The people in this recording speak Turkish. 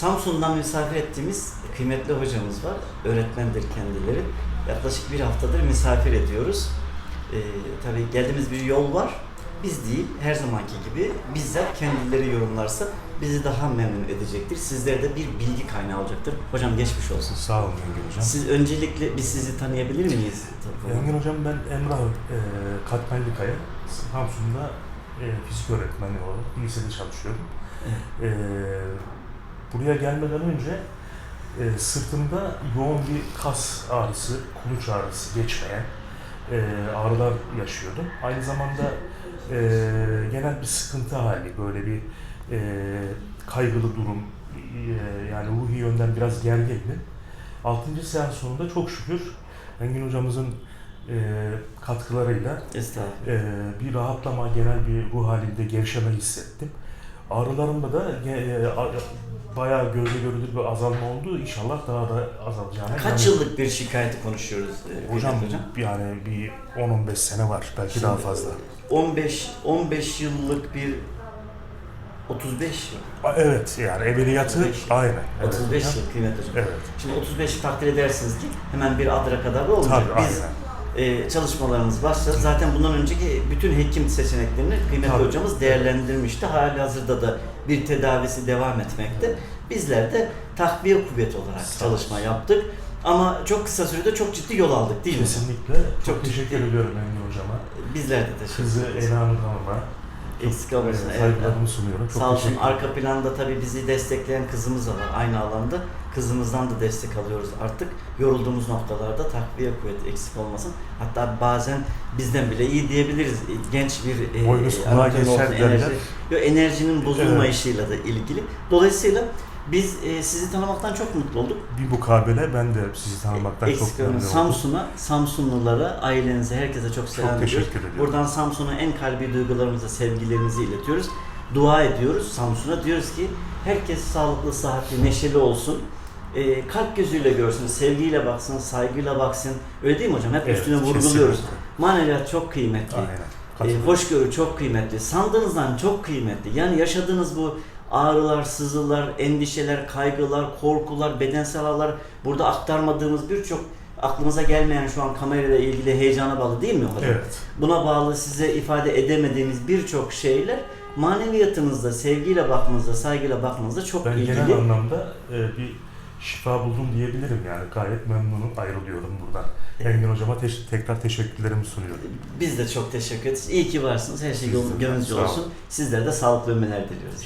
Samsun'dan misafir ettiğimiz kıymetli hocamız var. Öğretmendir kendileri. Yaklaşık bir haftadır misafir ediyoruz. Ee, tabii geldiğimiz bir yol var. Biz değil, her zamanki gibi bizzat kendileri yorumlarsa bizi daha memnun edecektir. Sizlere de bir bilgi kaynağı olacaktır. Hocam geçmiş olsun. Sağ olun Engin Hocam. Siz öncelikle biz sizi tanıyabilir miyiz? Engin Hocam ben Emrah e, Katmerlikaya, Samsun'da e, fizik öğretmeni olarak lisede çalışıyorum. Evet. E, buraya gelmeden önce e, sırtımda yoğun bir kas ağrısı, kuluç ağrısı geçmeyen e, ağrılar yaşıyordum. Aynı zamanda e, genel bir sıkıntı hali, böyle bir e, kaygılı durum, e, yani ruhi yönden biraz gergindim. 6. seans sonunda çok şükür Engin hocamızın e, katkılarıyla e, bir rahatlama, genel bir ruh halinde gevşeme hissettim. Ağrılarımda da e, a- bayağı gözle görülür bir azalma oldu. İnşallah daha da azalacağına Kaç inanıyorum. yıllık bir şikayeti konuşuyoruz? e, Hocam, hocam? yani bir 10-15 sene var. Belki daha fazla. 15 15 yıllık bir 35 yıl. A- Evet yani evveliyatı 35 yıl. aynen. Evet 35 hocam. yıl kıymetli hocam. Evet. Şimdi 35 yıl takdir edersiniz ki hemen bir adra kadar da olmayacak. Tabii Biz aynen. E, çalışmalarımız başladı. Zaten bundan önceki bütün hekim seçeneklerini kıymetli Tabii. hocamız değerlendirmişti. Hali hazırda da bir tedavisi devam etmekte. Bizler de takviye kuvvet olarak Sağ çalışma olsun. yaptık. Ama çok kısa sürede çok ciddi yol aldık değil mi? Kesinlikle. Çok, Çok teşekkür ciddi. ediyorum Engin hocama. Bizler de teşekkür Kızı ederiz. Ela Hanım'a Eksik e, olmasın. Evet. saygılarımı sunuyorum. Çok Sağ olsun. Arka planda tabii bizi destekleyen kızımız da var aynı alanda. Kızımızdan da destek alıyoruz artık. Yorulduğumuz noktalarda takviye kuvveti eksik olmasın. Hatta bazen bizden bile iyi diyebiliriz. Genç bir e, kulağa anatomi geçer enerji, Yo, enerjinin bozulmayışıyla da ilgili. Dolayısıyla biz e, sizi tanımaktan çok mutlu olduk. Bir mukabele ben de sizi tanımaktan Eksik çok memnun oldum. Samsun'a, Samsunlulara, ailenize, herkese çok selam Çok ediyoruz. teşekkür ediyorum. Buradan Samsun'a en kalbi duygularımızı, sevgilerimizi iletiyoruz. Dua ediyoruz Samsun'a. Diyoruz ki herkes sağlıklı, sıhhatli, neşeli olsun. Ee, kalp gözüyle görsün, sevgiyle baksın, saygıyla baksın. Öyle değil mi hocam? Hep Evet, üstüne vurguluyoruz. kesinlikle. Maneviyat çok kıymetli. Aynen. Katılıyorum. hoşgörü çok kıymetli. Sandığınızdan çok kıymetli. Yani yaşadığınız bu ağrılar, sızılar, endişeler, kaygılar, korkular, bedensel ağrılar burada aktarmadığımız birçok aklımıza gelmeyen şu an kamerayla ilgili heyecana bağlı değil mi hocam? Evet. Buna bağlı size ifade edemediğimiz birçok şeyler maneviyatınızda, sevgiyle bakmanızda, saygıyla bakmanızda çok Ben ilgili. genel anlamda e, bir şifa buldum diyebilirim yani. Gayet memnunum, ayrılıyorum buradan. Engin hocama teş- tekrar teşekkürlerimi sunuyorum. Biz de çok teşekkür ederiz. İyi ki varsınız. Her şey de. gönlünüzce olsun. Sizlere de sağlıklı ömürler diliyoruz.